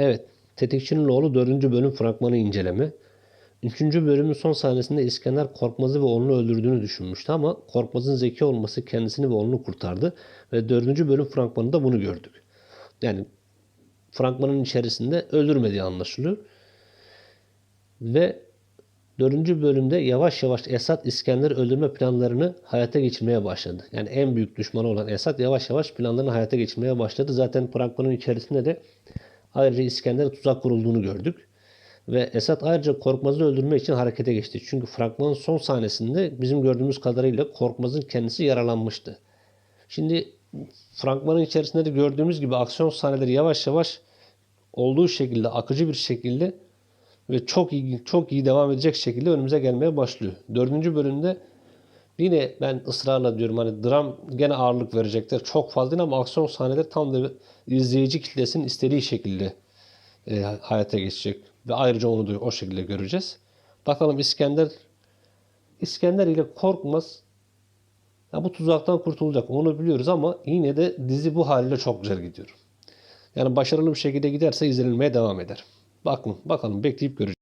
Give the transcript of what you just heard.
Evet, Tetikçinin oğlu 4. bölüm fragmanı inceleme. 3. bölümün son sahnesinde İskender Korkmaz'ı ve oğlunu öldürdüğünü düşünmüştü ama Korkmaz'ın zeki olması kendisini ve oğlunu kurtardı ve 4. bölüm fragmanında bunu gördük. Yani fragmanın içerisinde öldürmediği anlaşılıyor. Ve 4. bölümde yavaş yavaş Esad İskender öldürme planlarını hayata geçirmeye başladı. Yani en büyük düşmanı olan Esad yavaş yavaş planlarını hayata geçirmeye başladı. Zaten fragmanın içerisinde de ayrıca İskender'e tuzak kurulduğunu gördük. Ve Esad ayrıca Korkmaz'ı öldürmek için harekete geçti. Çünkü fragmanın son sahnesinde bizim gördüğümüz kadarıyla Korkmaz'ın kendisi yaralanmıştı. Şimdi fragmanın içerisinde de gördüğümüz gibi aksiyon sahneleri yavaş yavaş olduğu şekilde akıcı bir şekilde ve çok iyi çok iyi devam edecek şekilde önümüze gelmeye başlıyor. Dördüncü bölümde yine ben ısrarla diyorum hani dram gene ağırlık verecekler. Çok fazla değil ama aksiyon sahneleri tam da izleyici kitlesinin istediği şekilde e, hayata geçecek. Ve ayrıca onu da o şekilde göreceğiz. Bakalım İskender İskender ile Korkmaz ya bu tuzaktan kurtulacak onu biliyoruz ama yine de dizi bu haliyle çok güzel gidiyor. Yani başarılı bir şekilde giderse izlenilmeye devam eder. Bakın bakalım bekleyip göreceğiz.